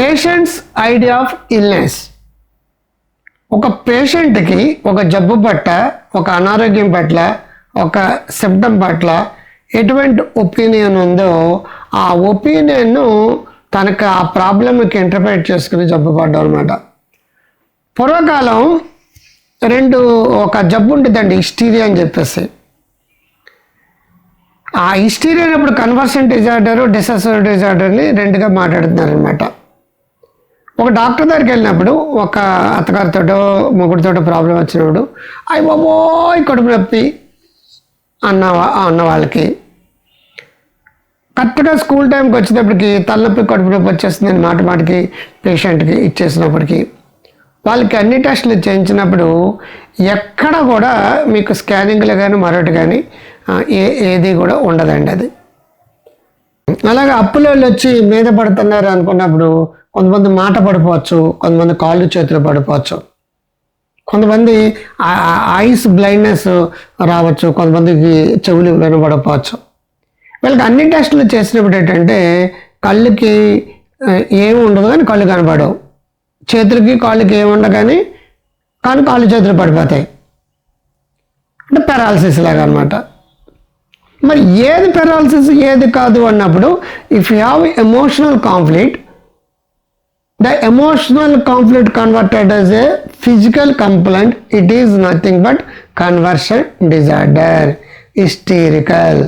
Patients idea of illness ఒక పేషెంట్కి ఒక జబ్బు పట్ల ఒక అనారోగ్యం పట్ల ఒక సిమ్టమ్ పట్ల ఎటువంటి ఒపీనియన్ ఉందో ఆ ఒపీనియన్ను తనకు ఆ ప్రాబ్లంకి ఇంటర్ప్రేట్ చేసుకుని జబ్బు పడ్డం అనమాట పూర్వకాలం రెండు ఒక జబ్బు ఉంటుందండి హిస్టీరియా అని చెప్పేసి. ఆ హిస్టీరియా ఇప్పుడు కన్వర్షన్ డిజార్డర్ డిసోసియేటివ్ డిజార్డర్ని రెండుగా మాట్లాడుతున్నారనమాట ఒక డాక్టర్ దగ్గరికి వెళ్ళినప్పుడు ఒక అత్తగారితోటో మొగుడితోటో ప్రాబ్లం వచ్చినప్పుడు అయ్యి బాబోయ్ కడుపు నొప్పి అన్న అన్న వాళ్ళకి. కరెక్ట్గా స్కూల్ టైంకి వచ్చేటప్పటికి తలనొప్పి కడుపు నొప్పి వచ్చేస్తుందని మాట మాటికి పేషెంట్కి ఇచ్చేసినప్పటికీ వాళ్ళకి అన్ని టెస్టులు చేయించినప్పుడు ఎక్కడ కూడా మీకు స్కానింగ్లు కానీ మరొకటి కానీ ఏ ఏది కూడా ఉండదండి అది. అలాగే అప్పులోళ్ళు వచ్చి మీద పడుతున్నారు అనుకున్నప్పుడు కొంతమంది మాట పడిపోవచ్చు కొంతమంది కాళ్ళు చేతులు పడిపోవచ్చు. కొంతమంది ఐస్ బ్లైండ్నెస్ రావచ్చు కొంతమందికి చెవులు వినబడపోవచ్చు వీళ్ళకి అన్ని టెస్టులు చేసినప్పుడు ఏంటంటే కళ్ళుకి ఏమి ఉండదు కానీ కళ్ళు కనపడవు చేతులకి కాళ్ళకి ఏమి ఉండదు కానీ కానీ కాళ్ళు చేతులు పడిపోతాయి. అంటే పెరాలసిస్ లాగా అనమాట మరి ఏది పెరాలసిస్ ఏది కాదు అన్నప్పుడు if you have emotional conflict the emotional conflict converted as a physical complaint it is nothing but conversion disorder hysterical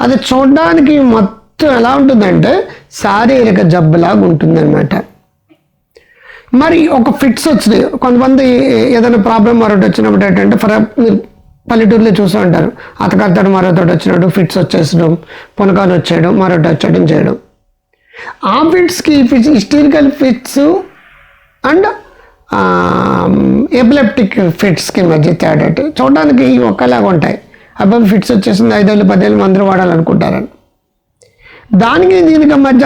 అది చూడడానికి మొత్తం ఎలా ఉంటుందంటే శారీరక జబ్బులాగా ఉంటుందన్నమాట. మరి ఒక ఫిట్స్ వచ్చినాయి. కొంతమంది ఏదైనా ప్రాబ్లం మరొకటి వచ్చినప్పుడు ఏంటంటే ఫర్ పల్లెటూరులో చూస్తూ ఉంటారు. అతకత్తడు మరొకటి వచ్చినప్పుడు ఫిట్స్ వచ్చేసడం పునకాలు వచ్చేయడం మరొకటి వచ్చేయడం చేయడం. ఆ ఫిట్స్కి fits hysterical fits and epileptic ఫిట్స్కి మధ్య తేడాటి ఏంటి? చూడడానికి ఒక్కలాగా ఉంటాయి. అబ్బాయి ఫిట్స్ వచ్చేసింది ఐదేళ్ళు పదేళ్ళు మందులు వాడాలనుకుంటారని. దానికి దీనికి మధ్య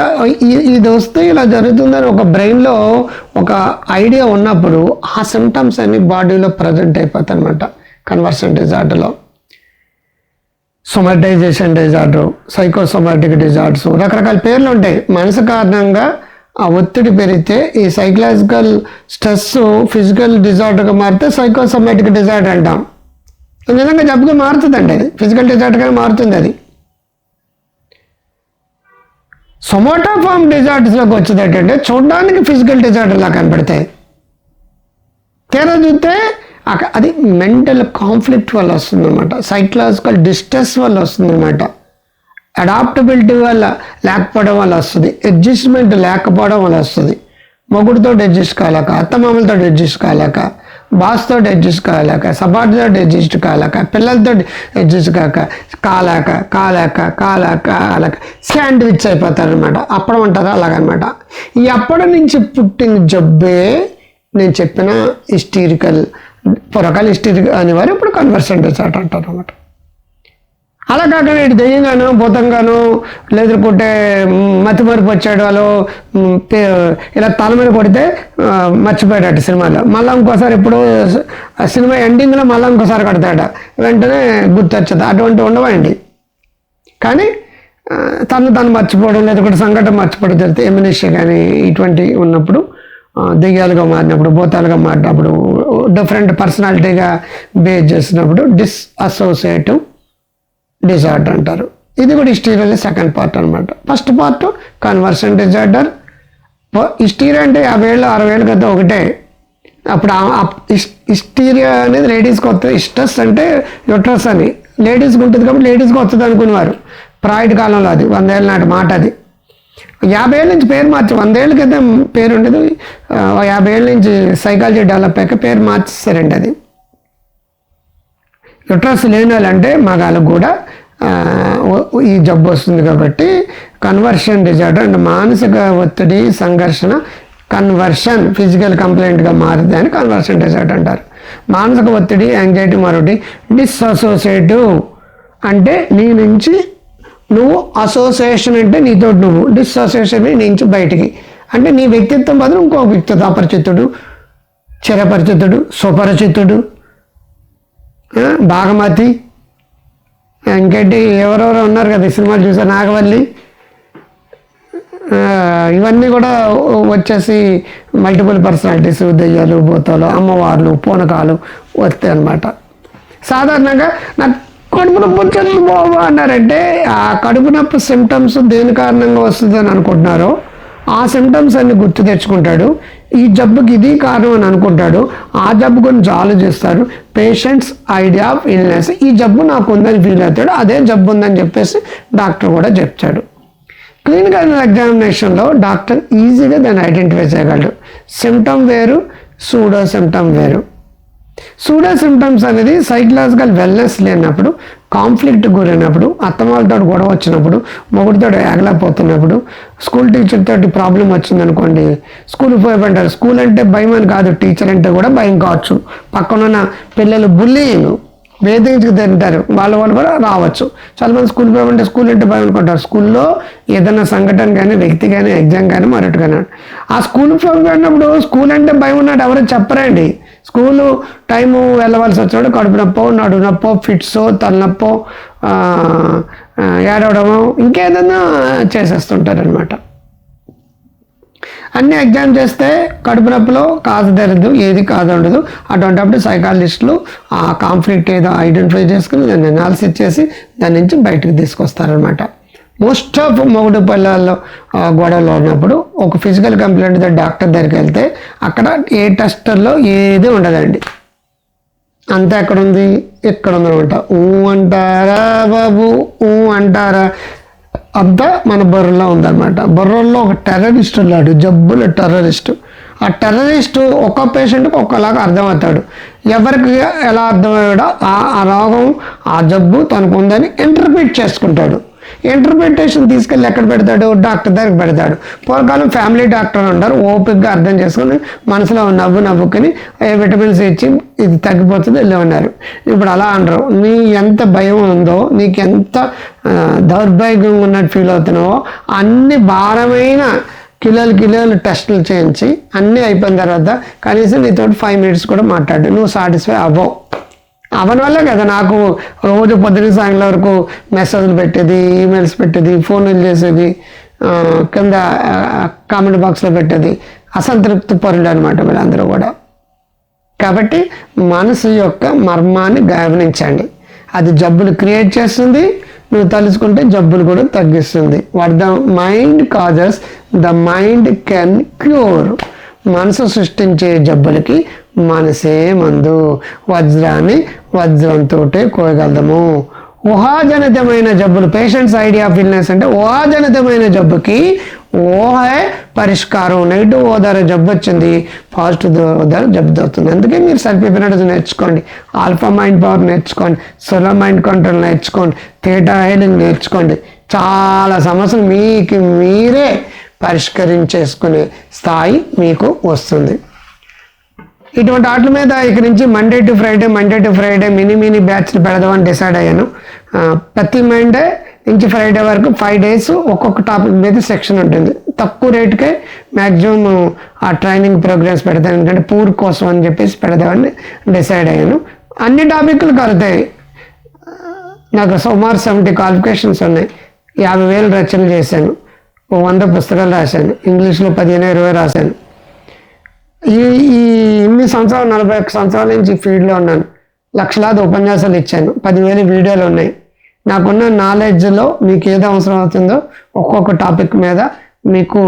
ఇది వస్తే ఇలా జరుగుతుందని ఒక బ్రెయిన్లో ఒక ఐడియా ఉన్నప్పుడు ఆ సిమ్టమ్స్ అన్ని బాడీలో ప్రజెంట్ అయిపోతాయి అనమాట కన్వర్షన్ డిజార్డర్లో సొమాటైజేషన్ డిజార్డర్ సైకోసొమాటిక్ డిజార్డర్స్ రకరకాల పేర్లు ఉంటాయి. మనసు కారణంగా ఆ ఒత్తిడి పెరిగితే ఈ సైకలాజికల్ స్ట్రెస్ ఫిజికల్ డిజార్డర్గా మారితే సైకోసొమాటిక్ డిజార్డర్ అంటాం. నిజంగా జబ్బుగా మారుతుందండి అది. ఫిజికల్ డిజార్డర్గా మారుతుంది అది. సొమాటోఫామ్ డిజార్డర్స్లోకి వచ్చేటంటే చూడడానికి ఫిజికల్ డిజార్డర్లా కనపడతాయి. తీరా చూస్తే అది మెంటల్ కాన్ఫ్లిక్ట్ వల్ల వస్తుందన్నమాట. సైకలాజికల్ డిస్ట్రెస్ వల్ల వస్తుందన్నమాట. అడాప్టబిలిటీ వల్ల లేకపోవడం వల్ల వస్తుంది. అడ్జస్ట్మెంట్ లేకపోవడం వల్ల వస్తుంది. మొగుడితో అడ్జస్ట్ కాలేక అత్తమామలతో అడ్జస్ట్ కాలేక బాస్తో అడ్జస్ట్ కాలేక సబార్డితో అడ్జస్ట్ కాలేక పిల్లలతో అడ్జస్ట్ కాక కాలేక కాలేక కాలేక కాలేక శాండ్విచ్ అయిపోతారనమాట అప్పడం అంటారా అలాగనమాట ఈ అప్పడం నుంచి పుట్టిన జబ్బే నేను చెప్పిన హిస్టీరికల్ పొరకాల హిస్టీరికల్ అనేవారు ఇప్పుడు కన్వర్షన్ చాట్ అంటారు అనమాట అలా కాకుండా ఇటు దెయ్యంగాను భూతంగాను లేదుకుంటే మతిమరుపు వచ్చాడు వాళ్ళు ఇలా తలమని కొడితే మర్చిపోయాడు మర్చిపోయాడట సినిమాలో. మళ్ళీ ఇంకోసారి ఇప్పుడు సినిమా ఎండింగ్లో మళ్ళీ ఇంకోసారి కొడతాడ వెంటనే గుర్తొచ్చదు. అటువంటి ఉండవండి. కానీ తను తను మర్చిపోవడం లేదా సంఘటన మర్చిపోవడం జరిగితే ఎమినేషియా కానీ ఇటువంటి ఉన్నప్పుడు దెయ్యాలుగా మారినప్పుడు భూతాలుగా మారినప్పుడు డిఫరెంట్ పర్సనాలిటీగా బేస్ చేసినప్పుడు డిస్ అసోసియేటివ్ డిజార్డర్ అంటారు. ఇది కూడా హిస్టీరియాలో సెకండ్ పార్ట్ అనమాట first part conversion disorder hysteria అంటే యాభై ఏళ్ళు అరవై ఏళ్ళ క్రితం ఒకటే. అప్పుడు హిస్టీరియా అనేది లేడీస్కి వస్తుంది. ఇస్టస్ అంటే యుట్రస్ అని. లేడీస్కి ఉంటుంది కాబట్టి లేడీస్కి వస్తుంది అనుకునేవారు. ప్రాయిడ్ కాలంలో అది వందేళ్ళ నాటి మాట అది. యాభై ఏళ్ళ నుంచి పేరు మార్చి వందేళ్ళ క్రితం పేరు ఉండదు యాభై ఏళ్ళ నుంచి సైకాలజీ డెవలప్ అయ్యాక పేరు మార్చేస్తారండి అది. యుట్రస్ లేని వాళ్ళంటే మగాళ్ళకు కూడా ఈ జబ్బు వస్తుంది కాబట్టి కన్వర్షన్ డిజార్డర్ అంటే మానసిక ఒత్తిడి సంఘర్షణ కన్వర్షన్ ఫిజికల్ కంప్లైంట్గా మారుతుంది అని కన్వర్షన్ డిజార్డర్ అంటారు. మానసిక ఒత్తిడి యాంగ్జైటీ మరొకటి డిస్అసోసియేటివ్ అంటే నీ నుంచి నువ్వు అసోసియేషన్ అంటే నీతో నువ్వు డిస్అసోసియేషన్ నుంచి బయటికి. అంటే నీ వ్యక్తిత్వం బదులు ఇంకో వ్యక్తిత్వం అపరిచితుడు చిరపరిచితుడు సుపరిచితుడు భాగమతి బాగమతి. ఇంకేంటి ఎవరెవరో ఉన్నారు కదా సినిమాలు చూసా నాగవల్లి. ఇవన్నీ కూడా వచ్చేసి మల్టిపుల్ పర్సనాలిటీస్ దెయ్యాలు భూతాలు అమ్మవార్లు పూనకాలు వస్తాయి అన్నమాట సాధారణంగా నాకు కడుపు నొప్పి వచ్చింది బాబా అన్నారంటే ఆ కడుపు నొప్పి సిమ్టమ్స్ దేని కారణంగా వస్తుందని అనుకుంటున్నారో ఆ సిమ్టమ్స్ అన్ని గుర్తు తెచ్చుకుంటాడు. ఈ జబ్బుకి ఇది కారణం అని అనుకుంటాడు. ఆ జబ్బు గురించి ఆలోచిస్తాడు పేషెంట్స్ ఐడియా ఆఫ్ ఇల్నెస్ ఈ జబ్బు నాకు ఉందని ఫీల్ అవుతాడు. అదే జబ్బు ఉందని చెప్పేసి డాక్టర్ కూడా చెప్తాడు. క్లినికల్ ఎగ్జామినేషన్లో డాక్టర్ ఈజీగా దాన్ని ఐడెంటిఫై చేయగలడు. సిమ్టమ్ వేరు సూడో సిమ్టమ్ వేరు. సూడో సిమ్టమ్స్ అనేది సైకలాజికల్ వెల్నెస్ లేనప్పుడు కాన్ఫ్లిక్ట్ గురైనప్పుడు అత్తమాలతో గొడవ వచ్చినప్పుడు మొగుడితో ఏగలేకపోతున్నప్పుడు స్కూల్ టీచర్ తోటి ప్రాబ్లం వచ్చిందనుకోండి స్కూల్ పోయమంటారు స్కూల్ అంటే భయం అని కాదు టీచర్ అంటే కూడా భయం కావచ్చు. పక్కనున్న పిల్లలు బుల్లింగ్ వేధించి తింటారు. వాళ్ళ వాళ్ళు కూడా రావచ్చు. చాలా మంది స్కూల్ పోయమంటే స్కూల్ అంటే భయం అనుకుంటారు. స్కూల్లో ఏదైనా సంఘటన కానీ వ్యక్తి కానీ ఎగ్జామ్ కానీ మరొకటి కానీ ఆ స్కూల్ పోయినప్పుడు స్కూల్ అంటే భయం ఉన్నాడు ఎవరు చెప్పరండి. స్కూలు టైము వెళ్ళవలసి వచ్చినప్పుడు కడుపు నొప్పో నడు నొప్పో ఫిట్స్ తలనొప్పో ఏడవడము ఇంకేదన్నా చేసేస్తుంటారనమాట అన్ని ఎగ్జామ్ చేస్తే కడుపు నొప్పిలో కాదు తెరదు ఏది కాదు ఉండదు. అటువంటిప్పుడు సైకాలజిస్టులు ఆ కాన్ఫ్లిక్ట్ ఏదో ఐడెంటిఫై చేసుకుని దాన్ని అనాలిసిస్ చేసి దాని నుంచి బయటకు తీసుకొస్తారనమాట మోస్ట్ ఆఫ్ మొగుడు పల్లెల్లో గొడవలు ఉన్నప్పుడు ఒక ఫిజికల్ కంప్లైంట్తో డాక్టర్ దగ్గరికి వెళ్తే అక్కడ ఏ టెస్టర్లో ఏది ఉండదండి. అంతా ఎక్కడ ఉంది ఎక్కడ ఉందనమాట ఊ అంటారా బాబు? ఊ అంటారా? అంతా మన బొర్రలో ఉందన్నమాట బొర్రలో ఒక టెర్రరిస్ట్ ఉన్నాడు జబ్బుల టెర్రరిస్ట్. ఆ టెర్రరిస్ట్ ఒక్క పేషెంట్కి ఒక్కలాగా అర్థమవుతాడు. ఎవరికి ఎలా అర్థమయ్యాడో ఆ ఆ రోగం ఆ జబ్బు తనకు ఉందని ఇంటర్ప్రిట్ చేసుకుంటాడు. ఇంటర్ప్రిటేషన్ తీసుకెళ్ళి ఎక్కడ పెడతాడు? డాక్టర్ దగ్గరికి పెడతాడు. పూర్వకాలం ఫ్యామిలీ డాక్టర్ ఉంటారు ఓపిక్గా అర్థం చేసుకొని మనసులో నవ్వు నవ్వుకొని విటమిన్స్ ఇచ్చి ఇది తగ్గిపోతుంది వెళ్ళి ఉన్నారు. ఇప్పుడు అలా అనరు. నీ ఎంత భయం ఉందో నీకు ఎంత దౌర్భాగ్యంగా ఉన్నట్టు ఫీల్ అవుతున్నావో అన్ని భారమైన కిలోలు కిలోలు టెస్టులు చేయించి అన్నీ అయిపోయిన తర్వాత కనీసం నీతో ఫైవ్ మినిట్స్ కూడా మాట్లాడు. నువ్వు సాటిస్ఫై అవ్వవు. అవని వల్ల కదా నాకు రోజు పొద్దున సాయంత్రం వరకు మెసేజ్లు పెట్టేది ఈమెయిల్స్ పెట్టేది ఫోన్లు చేసేది కింద కామెంట్ బాక్స్లో పెట్టేది. అసంతృప్తి పరులు అనమాట వీళ్ళందరూ కూడా. కాబట్టి మనసు యొక్క మర్మాన్ని గమనించండి. అది జబ్బులు క్రియేట్ చేస్తుంది నువ్వు తలుచుకుంటే జబ్బులు కూడా తగ్గిస్తుంది. What the mind causes the mind can cure మనసు సృష్టించే జబ్బులకి మనసే మందు. వజ్రాన్ని వజ్రంతో కోయగలము ఊహాజనితమైన జబ్బులు పేషెంట్స్ ఐడియా ఆఫ్ ఇల్నెస్ అంటే ఊహాజనితమైన జబ్బుకి ఊహే పరిష్కారం. నెగిటివ్ ఓదార జబ్బు వచ్చింది పాజిటివ్ ఓదార జబ్బు అవుతుంది అందుకే మీరు సెల్ఫ్ హిప్నటిజం నేర్చుకోండి. ఆల్ఫా మైండ్ పవర్ నేర్చుకోండి. సోలో మైండ్ కంట్రోల్ నేర్చుకోండి. థియేటర్ హైలింగ్ నేర్చుకోండి. చాలా సమస్యలు మీకు మీరే పరిష్కరించేసుకునే స్థాయి మీకు వస్తుంది. ఇటువంటి వాటి మీద ఇక నుంచి Monday to Friday Monday to Friday mini mini బ్యాచ్లు పెడదామని డిసైడ్ అయ్యాను. ప్రతి మండే నుంచి ఫ్రైడే వరకు ఫైవ్ డేస్ ఒక్కొక్క టాపిక్ మీద సెక్షన్ ఉంటుంది. తక్కువ రేటుకే మ్యాక్సిమం ఆ ట్రైనింగ్ ప్రోగ్రామ్స్ పెడతాను. ఎందుకంటే పూర్ కోసం అని చెప్పేసి పెడదామని డిసైడ్ అయ్యాను. అన్ని టాపిక్లు కలుతాయి నాకు సుమారు సెవెంటీ క్వాలిఫికేషన్స్ ఉన్నాయి. యాభై వేలు రచనలు చేశాను. ఓ వంద పుస్తకాలు రాశాను. ఇంగ్లీష్లో పదిహేను ఇరవై రాశాను. ఈ ఈ ఇన్ని సంవత్సరాలు నలభై ఒక్క సంవత్సరాల నుంచి ఫీల్డ్లో ఉన్నాను. లక్షలాది ఉపన్యాసాలు ఇచ్చాను. పదివేల వీడియోలు ఉన్నాయి. నాకున్న నాలెడ్జ్లో మీకు ఏది అవసరం అవుతుందో ఒక్కొక్క టాపిక్ మీద మీకు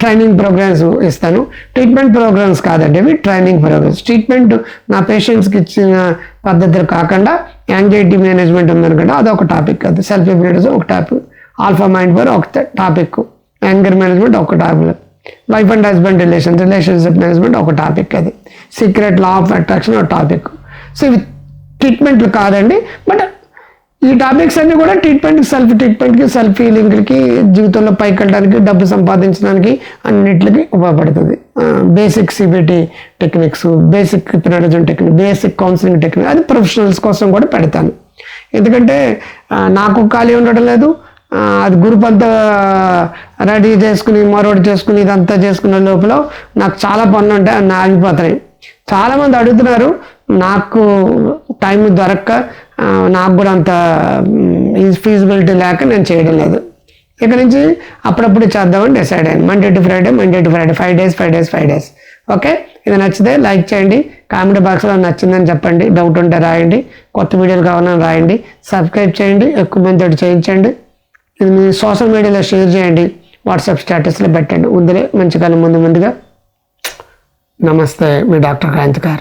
ట్రైనింగ్ ప్రోగ్రామ్స్ ఇస్తాను. ట్రీట్మెంట్ ప్రోగ్రామ్స్ కాదండి ఇవి ట్రైనింగ్ ప్రోగ్రామ్స్. ట్రీట్మెంట్ నా పేషెంట్స్కి ఇచ్చిన పద్ధతులు కాకుండా యాంగ్జైటీ మేనేజ్మెంట్ ఉందనుకుంటే అదొక టాపిక్ అది సెల్ఫ్ హిప్నటిజం ఒక టాపిక్. ఆల్ఫా మైండ్ పర్ ఒక టాపిక్. యాంగర్ మేనేజ్మెంట్ ఒక topic. Wife and husband relation relationship management ఒక టాపిక్ అది. సీక్రెట్ లా ఆఫ్ అట్రాక్షన్ ఒక టాపిక్ సో ఇవి ట్రీట్మెంట్లు కాదండి బట్ ఈ టాపిక్స్ అన్నీ కూడా ట్రీట్మెంట్ సెల్ఫ్ ట్రీట్మెంట్కి సెల్ఫ్ హీలింగ్కి జీవితంలో పైకి వెళ్ళడానికి డబ్బు సంపాదించడానికి అన్నిటికి ఉపయోగపడుతుంది. Basic CBT techniques basic hypnotism technique basic counselling technique అది ప్రొఫెషనల్స్ కోసం కూడా పెడతాను. ఎందుకంటే నాకు ఖాళీ ఉండడం లేదు అది గ్రూప్ అంతా రెడీ చేసుకుని మరోటి చేసుకుని ఇదంతా చేసుకున్న లోపల నాకు చాలా పనులు ఉంటాయి నా ఆగిపోతున్నాయి చాలామంది అడుగుతున్నారు నాకు టైం దొరక్క నాకు కూడా అంత ఫీజిబిలిటీ లేక నేను చేయడం లేదు. ఇక్కడ నుంచి అప్పుడప్పుడు చేద్దామని డిసైడ్ అయ్యాను. Monday to Friday Monday to Friday five days five days five days okay ఇది నచ్చితే లైక్ చేయండి. కామెంట్ బాక్స్లో నచ్చిందని చెప్పండి. డౌట్ ఉంటే రాయండి. కొత్త వీడియోలు కావాలని రాయండి. సబ్స్క్రైబ్ చేయండి. ఎక్కువ మందితో చేయించండి. ఇది మీ సోషల్ మీడియాలో షేర్ చేయండి. వాట్సాప్ స్టేటస్లో పెట్టండి. ఉందిలే మంచిగా ముందు ముందుగా. నమస్తే మీ డాక్టర్ క్రాంతికార్.